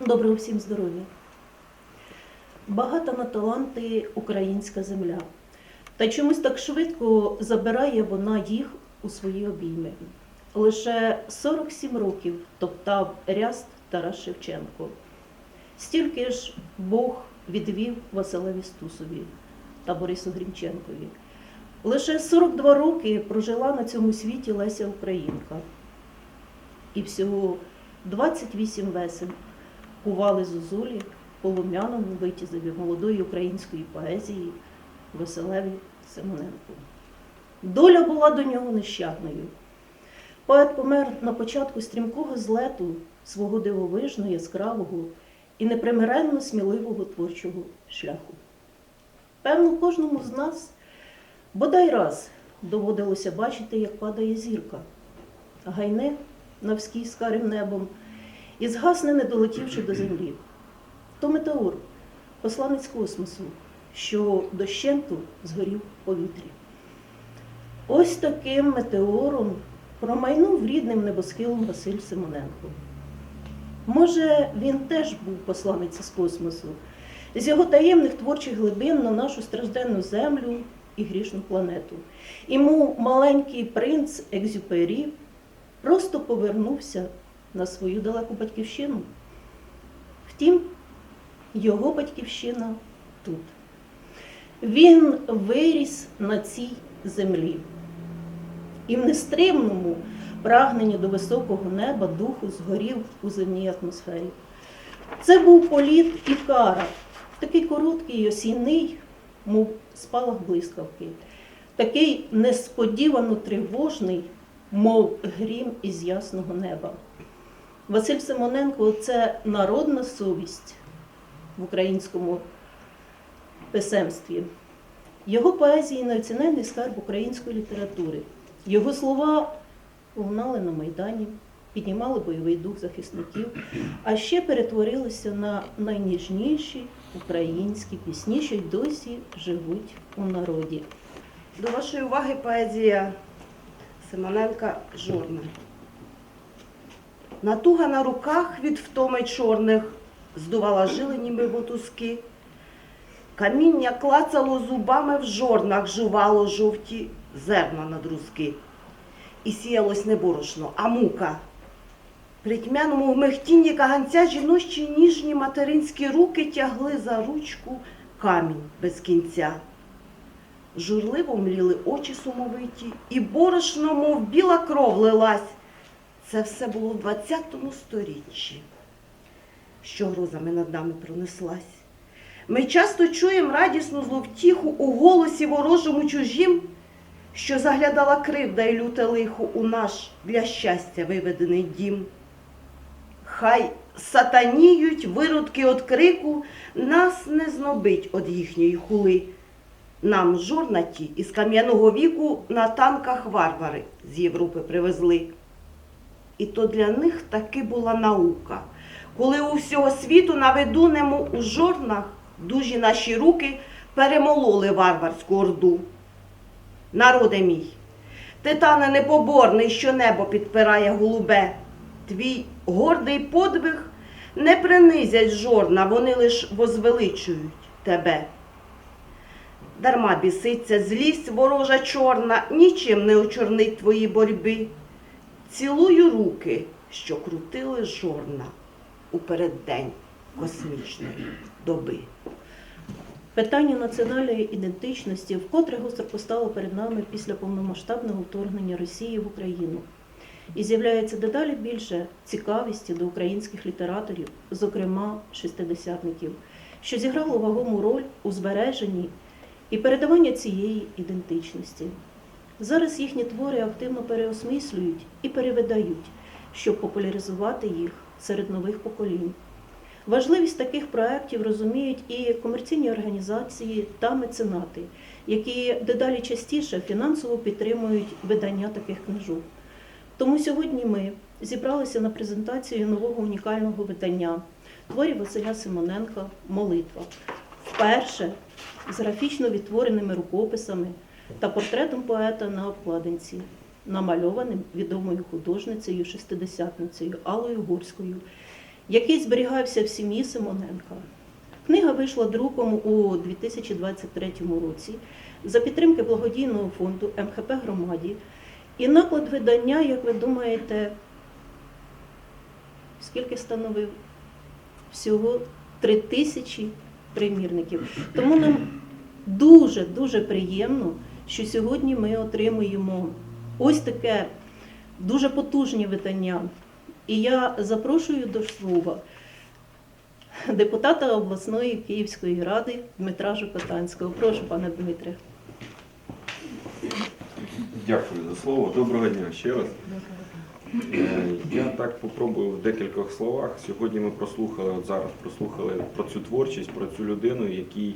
Доброго всім здоров'я. Багата на таланти українська земля. Та чомусь так швидко забирає вона їх у свої обійми. Лише 47 років топтав ряст Тарас Шевченко. Стільки ж Бог відвів Василеві Стусові та Борису Грінченкові. Лише 42 роки прожила на цьому світі Леся Українка. І всього 28 весен кували зозулі полум'яному витязеві молодої української поезії Василеві Симоненку. Доля була до нього нещадною. Поет помер на початку стрімкого злету свого дивовижно яскравого і непримиренно сміливого творчого шляху. Певно, кожному з нас бодай раз доводилося бачити, як падає зірка, гайне навскій карим небом і згасне, не долетівши до землі. То метеор, посланець космосу, що дощенту згорів повітрі. Ось таким метеором промайнув рідним небосхилом Василь Симоненко. Може, він теж був посланець з космосу, з його таємних творчих глибин на нашу стражденну землю і грішну планету. Йому маленький принц Екзюпері просто повернувся на свою далеку батьківщину. Втім, його батьківщина тут. Він виріс на цій землі. І в нестримному прагненні до високого неба духу згорів у земній атмосфері. Це був політ Ікара, такий короткий і осінний, мов спалах блискавки, такий несподівано тривожний, мов грім із ясного неба. Василь Симоненко це народна совість в українському писемстві. Його поезії неоціненний скарб української літератури. Його слова лунали на Майдані, піднімали бойовий дух захисників, а ще перетворилися на найніжніші українські пісні, що й досі живуть у народі. До вашої уваги поезія Симоненка Жорна. Натуга на руках від втоми чорних здувала жили ніби мотузки. Каміння клацало зубами в жорнах, жувало жовті зерна на друзки. І сіялось не борошно, а мука. При тьмяному вмихтінні каганця жіночі ніжні материнські руки тягли за ручку камінь без кінця. Журливо мліли очі сумовиті, і борошно, мов біла кров лилась. Це все було в 20 сторіччі, що грозами над нами пронеслась. Ми часто чуємо радісну зловтіху у голосі ворожому чужім, що заглядала кривда й люте лихо у наш для щастя виведений дім. Хай сатаніють виродки от крику, нас не знобить од їхньої хули. Нам жорнаті із кам'яного віку на танках варвари з Європи привезли. І то для них таки була наука, коли у всього світу на ведунему у жорнах дужі наші руки перемололи варварську орду. Народе мій, титане непоборний, що небо підпирає голубе, твій гордий подвиг не принизять жорна, вони лиш возвеличують тебе. Дарма біситься злість ворожа чорна, нічим не очорнить твої борьби. Цілую руки, що крутили жорна у переддень космічної доби. Питання національної ідентичності вкотре гостро постало перед нами після повномасштабного вторгнення Росії в Україну. І з'являється дедалі більше цікавості до українських літераторів, зокрема шестидесятників, що зіграло вагому роль у збереженні і передаванні цієї ідентичності. Зараз їхні твори активно переосмислюють і перевидають, щоб популяризувати їх серед нових поколінь. Важливість таких проєктів розуміють і комерційні організації та меценати, які дедалі частіше фінансово підтримують видання таких книжок. Тому сьогодні ми зібралися на презентацію нового унікального видання творів Василя Симоненка Молитва. Вперше з графічно відтвореними рукописами та портретом поета на обкладинці, намальованим відомою художницею шестидесятницею Аллою Гурською який зберігався в сім'ї Симоненка. Книга вийшла друком у 2023 році за підтримки благодійного фонду МХП громаді. І наклад видання, як ви думаєте, скільки становив? Всього три тисячі примірників. Тому нам дуже дуже приємно, що сьогодні ми отримуємо ось таке дуже потужні видання. І я запрошую до слова депутата обласної Київської ради Дмитра Жукотанського. Прошу, пане Дмитре. Дякую за слово. Доброго дня ще раз. Е, Я так попробую в декількох словах. Сьогодні ми прослухали, от зараз прослухали про цю творчість, про цю людину, який,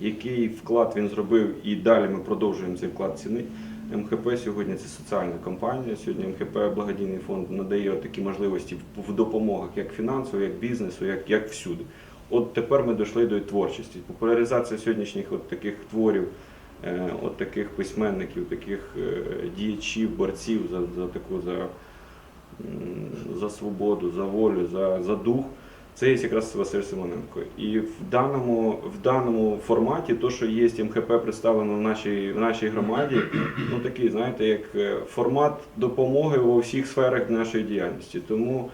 який вклад він зробив, і далі ми продовжуємо цей вклад цінити. МХП сьогодні це соціальна компанія. Сьогодні МХП благодійний фонд надає такі можливості в- в допомогах як фінансово, як бізнесу, як, як всюди. От тепер ми дійшли до творчості. Популяризація сьогоднішніх от таких творів, е, от таких письменників, таких е, діячів, борців за, за таку за, за свободу, за волю, за, за дух. Це є якраз Василь Симоненко. І в даному, в даному форматі, то, що є МХП представлено в нашій, в нашій громаді, ну такий, знаєте, як е, формат допомоги у всіх сферах нашої діяльності. Тому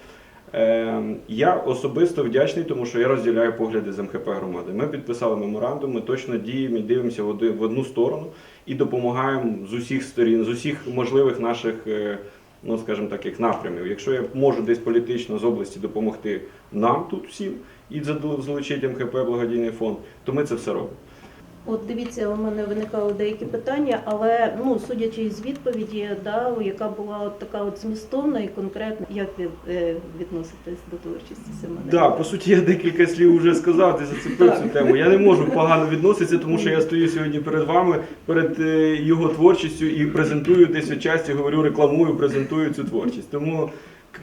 е, я особисто вдячний, тому що я розділяю погляди з МХП громади. Ми підписали меморандум, ми точно діємо і дивимося в одну сторону і допомагаємо з усіх сторін, з усіх можливих наших. е, Ну, скажімо так, як напрямів. Якщо я можу десь політично з області допомогти нам тут всім і залучити МХП благодійний фонд, то ми це все робимо. От дивіться, у мене виникали деякі питання, але ну судячи з відповіді, да, яка була от така от змістовна і конкретна, як ви е, відноситесь до творчості Семененка? Да, по суті, я декілька слів вже сказав, ти зацепив цю тему. Я не можу погано відноситися, тому що я стою сьогодні перед вами, перед е, його творчістю і презентую десь відчасті, говорю, рекламую, презентую цю творчість. Тому,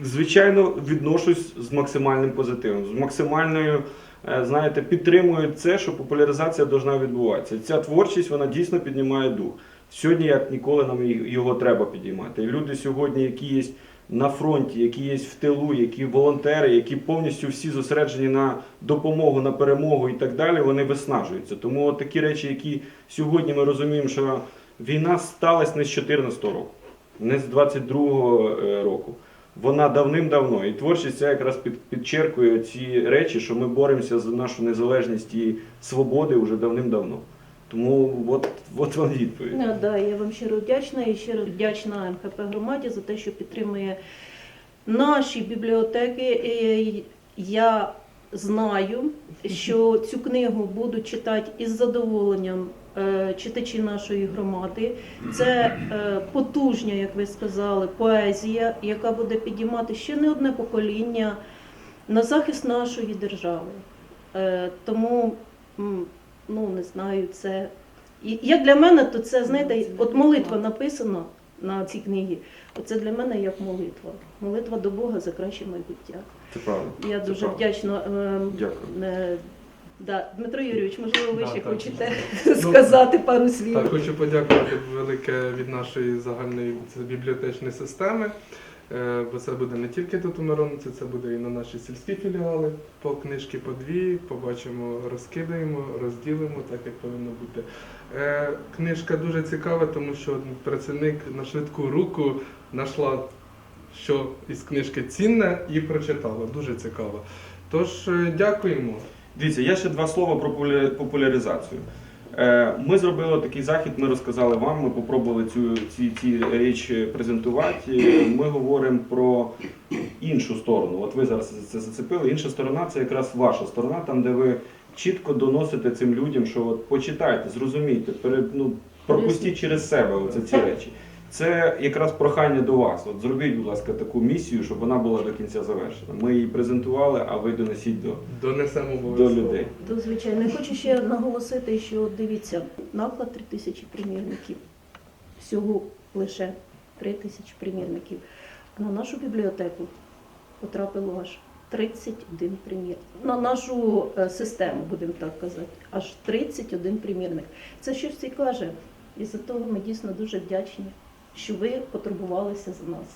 звичайно, відношусь з максимальним позитивом, з максимальною. Е, Знаєте, підтримую це, що популяризація повинна відбуватися. Ця творчість вона дійсно піднімає дух. Сьогодні, як ніколи, нам його треба підіймати. Люди сьогодні, які є на фронті, які є в тилу, які волонтери, які повністю всі зосереджені на допомогу, на перемогу і так далі, вони виснажуються. Тому от такі речі, які сьогодні ми розуміємо, що війна сталася не з 14 року, не з 22 е, року. Вона давним-давно. І творчість ця якраз під, підчеркує ці речі, що ми боремося за нашу незалежність і свободи вже давним-давно. Тому от, от вам відповідь. Ну, да, я вам щиро вдячна і щиро вдячна МХП громаді за те, що підтримує наші бібліотеки. І Я знаю, що цю книгу будуть читати із задоволенням читачі нашої громади. Це е, потужня, як ви сказали, поезія, яка буде підіймати ще не одне покоління на захист нашої держави. Е, Тому, ну не знаю, це і як для мене, то це, знаєте, от молитва написана на цій книгі. Оце для мене як молитва. Молитва до Бога за краще майбуття. Це правда. Я Це дуже правда. вдячна. ем, Дякую. Да, Дмитро Юрійович, можливо, ви Да, ще так. хочете Ну, сказати пару слів. Так, хочу подякувати велике від нашої загальної бібліотечної системи. е, Бо це буде не тільки тут у Мирониці, це буде і на наші сільські філіали. По книжки по дві, побачимо, розкидаємо, розділимо, так як повинно бути. Е, Книжка дуже цікава, тому що працівник на швидку руку знайшла, що із книжки цінне, і прочитала. Дуже цікаво. Тож е, дякуємо. Дивіться, я ще два слова про популя- популяризацію. Е, Ми зробили такий захід, ми розказали вам, ми попробували цю, ці, ці речі презентувати. Ми говоримо про іншу сторону. От ви зараз це зацепили. Інша сторона це якраз ваша сторона, там, де ви чітко доносите цим людям, що от почитайте, зрозумійте, перед, ну, пропустіть через себе оце ці речі. Це якраз прохання до вас. От зробіть, будь ласка, таку місію, щоб вона була до кінця завершена. Ми її презентували, а ви донесіть до, Донесемо до людей. То, звичайно, Я хочу ще наголосити, що дивіться, наклад 3 тисячі примірників. Всього лише 3 тисячі примірників. На нашу бібліотеку потрапило аж 31 примірник. На нашу е, систему, будемо так казати, аж 31 примірник. Це щось і каже. І за того ми дійсно дуже вдячні, що ви потурбувалися за нас.